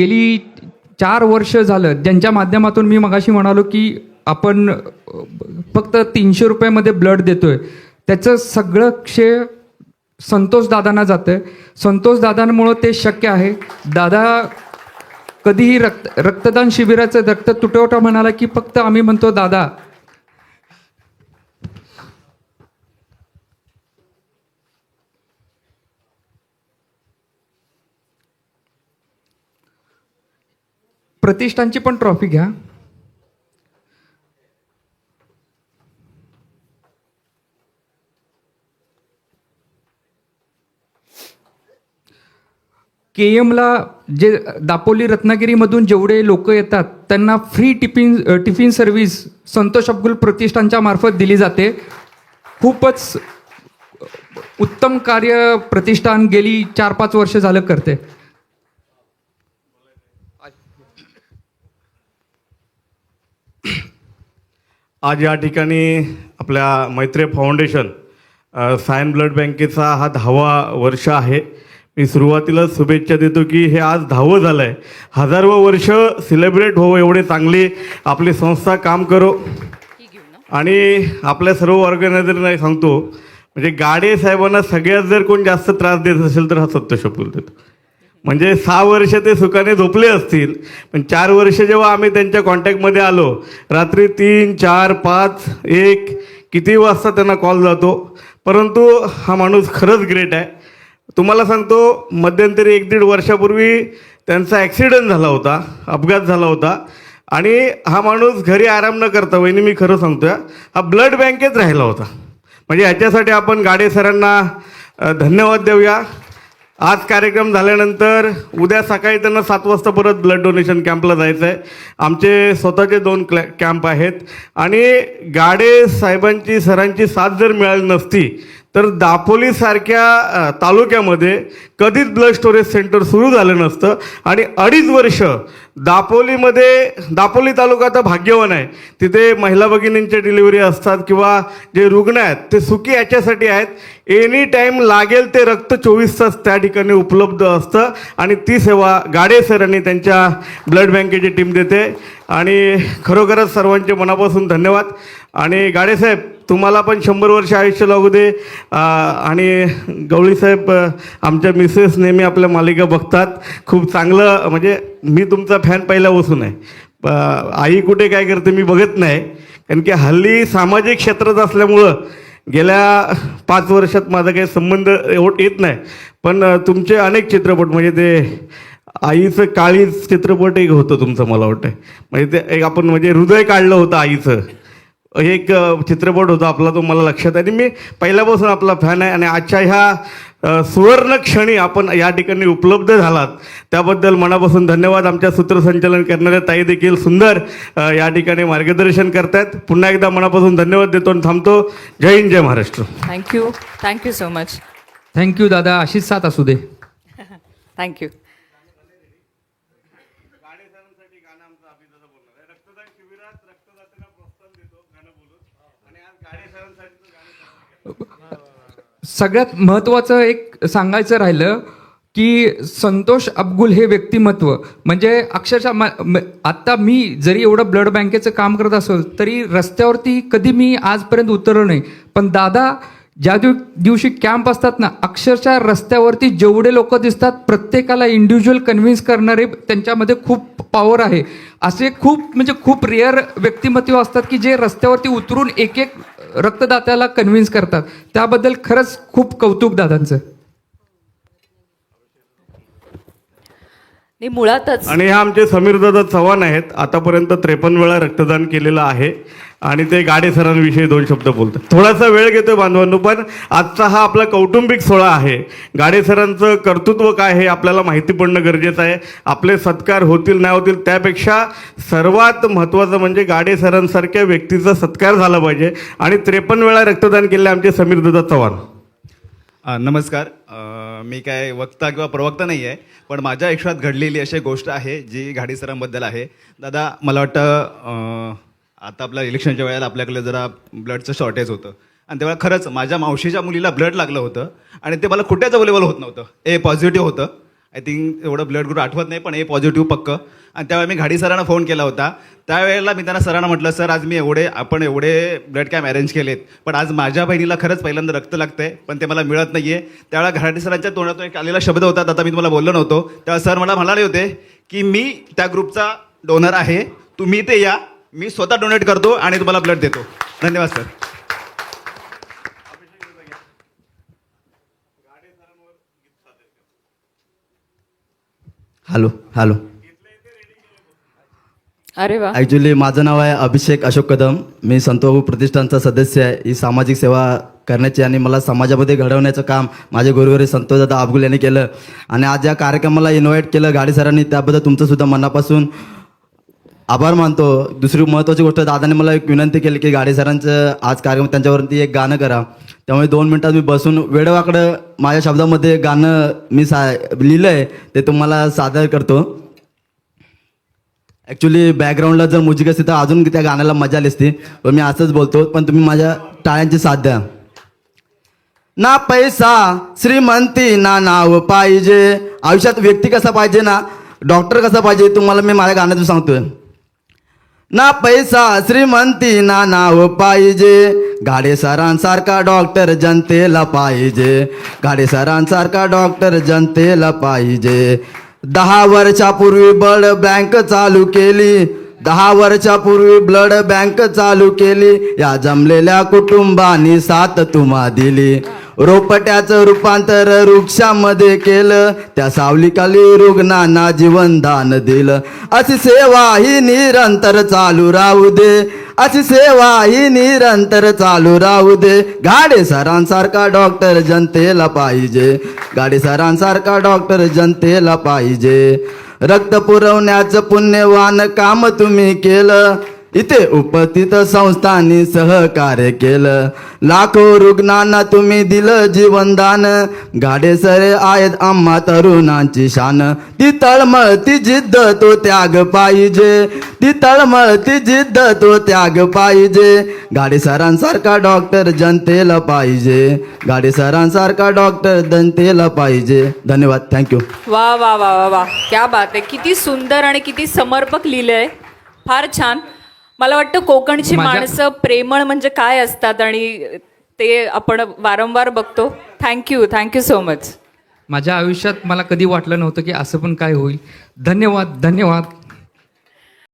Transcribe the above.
गेली चार वर्ष झालं ज्यांच्या माध्यमातून मी मगाशी म्हणालो की आपण फक्त तीनशे रुपयामध्ये ब्लड देतोय. त्याचं सगळं क्षय संतोष दादांना जातं संतोष दादांमुळं ते शक्य आहे. दादा कधीही रक्त रक्तदान शिबिराचं रक्त तुटवटा म्हणाला की फक्त आम्ही म्हणतो दादा प्रतिष्ठानची पण ट्रॉफी घ्या. के एमला जे दापोली रत्नागिरीमधून जेवढे लोक येतात त्यांना free tiffin tiffin service Santosh Abdul प्रतिष्ठानच्या मार्फत दिली जाते. खूपच उत्तम कार्य प्रतिष्ठान गेली चार पाच वर्ष झालं करते. आज या ठिकाणी आपल्या मैत्री फाउंडेशन सायन ब्लड बँकेचा हा दहावा वर्ष आहे. मी सुरुवातीला शुभेच्छा देतो की हे आज दहावं झालं आहे हजारवं वर्ष सेलिब्रेट होवं एवढे चांगली आपली संस्था काम करो. आणि आपल्या सर्व ऑर्गनायझरना सांगतो म्हणजे गाडे साहेबांना सगळ्यात जर कोण जास्त त्रास देत असेल तर हा सत्य शपूल देतो म्हणजे सहा वर्ष ते सुखाने झोपले असतील पण चार वर्ष जेव्हा आम्ही त्यांच्या कॉन्टॅक्टमध्ये आलो रात्री तीन चार पाच एक किती वाजता त्यांना कॉल जातो? परंतु हा माणूस खरंच ग्रेट आहे. तुम्हाला सांगतो मध्यंतरी एक दीड वर्षापूर्वी त्यांचा ॲक्सिडेंट झाला होता अपघात झाला होता. आणि हा माणूस घरी आराम न करता वहिनी मी खरं सांगतोय हा ब्लड बँकेत राहिला होता. म्हणजे ह्याच्यासाठी आपण गाडे सरांना धन्यवाद देऊया. आज कार्यक्रम झाल्यानंतर उद्या सकाळी त्यांना सात वाजता परत ब्लड डोनेशन कॅम्पला जायचं आहे आमचे स्वतःचे दोन क्लॅ कॅम्प आहेत. आणि गाडे साहेबांची सरांची साथ जर मिळाली नसती तर दापोलीसारख्या तालुक्यामध्ये कधीच ब्लड स्टोरेज सेंटर सुरू झालं नसतं. आणि अडीच वर्ष दापोलीमध्ये दापोली तालुका आता भाग्यवान आहे. तिथे महिला भगिनींच्या डिलिव्हरी असतात किंवा जे रुग्ण आहेत ते सुखी याच्यासाठी आहेत. एनी टाईम लागेल ते रक्त चोवीस तास त्या ठिकाणी उपलब्ध असतं. आणि ती सेवा गाडे सरांनी त्यांच्या ब्लड बँकेची टीम देते. आणि खरोखरच सर्वांचे मनापासून धन्यवाद. आणि गाडेसाहेब तुम्हाला पण शंभर वर्ष आयुष्य लागू दे. आणि गवळीसाहेब आमच्या मिसेस नेहमी आपल्या मालिका बघतात. खूप चांगलं म्हणजे मी तुमचा फॅन पहिला बसून आहे आई कुठे काय करते मी बघत नाही. कारण की हल्ली सामाजिक क्षेत्रात असल्यामुळं गेल्या पाच वर्षात माझा काही संबंध एवढ येत नाही. पण तुमचे अनेक चित्रपट म्हणजे ते आईचं काळीच चित्रपट एक होतं तुमचं मला वाटतं म्हणजे ते एक आपण म्हणजे हृदय काढलं होतं आईचं. एक चित्रपट होता आपला तो मला लक्षात आहे. आणि मी पहिल्यापासून आपला फॅन आहे आणि आजच्या ह्या सुवर्ण क्षणी आपण या ठिकाणी उपलब्ध झालात. त्याबद्दल मनापासून धन्यवाद. आमच्या सूत्रसंचालन करणाऱ्या ताई देखील सुंदर या ठिकाणी मार्गदर्शन करतायत. पुन्हा एकदा मनापासून धन्यवाद देतो आणि थांबतो. जय हिंद जय Maharashtra. Thank you thank you so much thank you दादा. अशीच साथ असू दे. थँक्यू सगळ्यात महत्त्वाचं एक सांगायचं राहिलं की संतोष अब्गुल हे व्यक्तिमत्व म्हणजे अक्षरशः मा- आत्ता मी जरी एवढं ब्लड बँकेचं काम करत असेल तरी रस्त्यावरती कधी मी आजपर्यंत उतरलो नाही. पण दादा ज्या दिव दिवशी कॅम्प असतात ना अक्षरशः रस्त्यावरती जेवढे लोक दिसतात प्रत्येकाला इंडिव्हिज्युअल कन्व्हिन्स करणारे त्यांच्यामध्ये खूप पॉवर आहे. असे खूप म्हणजे खूप रेअर व्यक्तिमत्व असतात की जे रस्त्यावरती उतरून एक एक रक्तदात्याला कन्व्हिन्स करतात. त्याबद्दल खरंच खूप कौतुक दादांचं. नाही मुळातच आणि हे आमचे समीरदादा चव्हाण आहेत. आतापर्यंत त्रेपन्न वेळा रक्तदान केलेलं आहे. आणि ते गाडे सरांविषयी दोन शब्द बोलतात. थोडासा वेळ घेतोय बांधवांनो पण आजचा हा आपला कौटुंबिक सोहळा आहे. गाडे सरांचं कर्तृत्व काय हे आपल्याला माहिती पडणं गरजेचं आहे. आपले सत्कार होतील नाही होतील त्यापेक्षा सर्वात महत्त्वाचं म्हणजे गाडे सरांसारख्या व्यक्तीचा सत्कार झाला पाहिजे. आणि त्रेपन्न वेळा रक्तदान केले आमचे समीरदादा चव्हाण. नमस्कार. मी काय वक्ता किंवा प्रवक्ता नाही आहे पण माझ्या आयुष्यात घडलेली अशी गोष्ट आहे जी घाडी सरांबद्दल आहे. दादा मला वाटतं आता आपल्या इलेक्शनच्या वेळेला आपल्याकडे जरा ब्लडचं शॉर्टेज होतं. आणि तेव्हा खरंच माझ्या मावशीच्या मुलीला ब्लड लागलं होतं आणि ते मला कुठेच अवेलेबल होत नव्हतं. ए पॉझिटिव्ह होतं. आय थिंक एवढं ब्लड ग्रुप आठवत नाही पण ए पॉझिटिव्ह पक्क. आणि त्यावेळी मी घाडी सरांना फोन केला होता. त्यावेळेला मी त्यांना सरांना म्हटलं सर आज मी एवढे आपण एवढे ब्लड कॅम्प अरेंज केलेत. पण आज माझ्या बहिणीला खरंच पहिल्यांदा रक्त लागतं आहे पण ते मला मिळत नाही आहे त्यावेळेला घाडी सरांच्या तोंडातून एक आलेला शब्द होता आता मी तुम्हाला बोललो नव्हतो. तेव्हा सर मला म्हणाले होते की मी त्या ग्रुपचा डोनर आहे. तुम्ही ते या. मी स्वतः डोनेट करतो आणि तुम्हाला ब्लड देतो. धन्यवाद सर. हॅलो हॅलो अरे वा. ॲक्च्युली माझं नाव आहे अभिषेक अशोक कदम. मी संतबाबू प्रतिष्ठानचा सदस्य आहे. ही सामाजिक सेवा करण्याची आणि मला समाजामध्ये घडवण्याचं काम माझे गुरुवारी संतोषदादा अबगुल यांनी केलं. आणि आज या कार्यक्रमाला इन्व्हाइट केलं गाडी सरांनी. त्याबद्दल तुमचं सुद्धा मनापासून आभार मानतो. दुसरी महत्त्वाची गोष्ट दादाने मला एक विनंती केली की गाडी सरांचं आज कार्यक्रम त्यांच्यावरती एक गाणं करा. त्यामुळे दोन मिनटात मी बसून वेळवाकडं माझ्या शब्दामध्ये गाणं मी सा लिहिलं आहे ते तुम्हाला सादर करतो. ॲक्च्युली बॅकग्राऊंडला जर म्युझिक असते तर अजून त्या गाण्याला मजा आली असती पण मी असंच बोलतो पण तुम्ही माझ्या टाळ्यांची साथ द्या. ना पैसा श्रीमंती ना नाव पाहिजे. आयुष्यात व्यक्ती कसा पाहिजे ना डॉक्टर कसा पाहिजे तुम्हाला मी माझ्या गाण्यातून सांगतोय. ना पैसा श्रीमंती ना नाव पाहिजे. गाडे सरांसारखा डॉक्टर जनतेला पाहिजे. गाडे सरांसारखा डॉक्टर जनतेला पाहिजे. दहा वर्षापूर्वी ब्लड बँक चालू केली. दहा वर्षापूर्वी ब्लड बँक चालू केली. या जमलेल्या कुटुंबानी साथ तुम्हा दिली. रोपट्याचं रूपांतर वृक्षामध्ये केलं. त्या सावलीखाली रुग्णांना जीवनदान दिलं. अशी सेवा ही निरंतर चालू राहू दे. अशी सेवा ही निरंतर चालू राहू दे. गाडे सरांसारखा डॉक्टर जनतेला पाहिजे. गाडे सरांसारखा डॉक्टर जनतेला पाहिजे. रक्त पुरवण्याचं पुण्यवान काम तुम्ही केलं. इथे उपस्थित संस्थांनी सहकार्य केलं. लाखो रुग्णांना तुम्ही दिलं जीवनदान गाडेसरे आहेत आम्हा तरुणांची शान. ती तळमळ ती जिद्द तो त्याग पाहिजे. ती तळमळ ती जिद्द तो त्याग पाहिजे. गाडेसरांसारखा डॉक्टर जनतेला पाहिजे. गाडेसरांसारखा डॉक्टर जनतेला पाहिजे. धन्यवाद. थँक्यू वा वा वा वा वा. क्या बात आहे. किती सुंदर आणि किती समर्पक लिहिलंय. फार छान. मला वाटतं कोकणची माझ्या- माणसं प्रेमळ म्हणजे काय असतात आणि ते आपण वारंवार बघतो. थँक्यू थँक्यू सो मच माझ्या आयुष्यात मला कधी वाटलं नव्हतं की असं पण काय होईल. धन्यवाद धन्यवाद.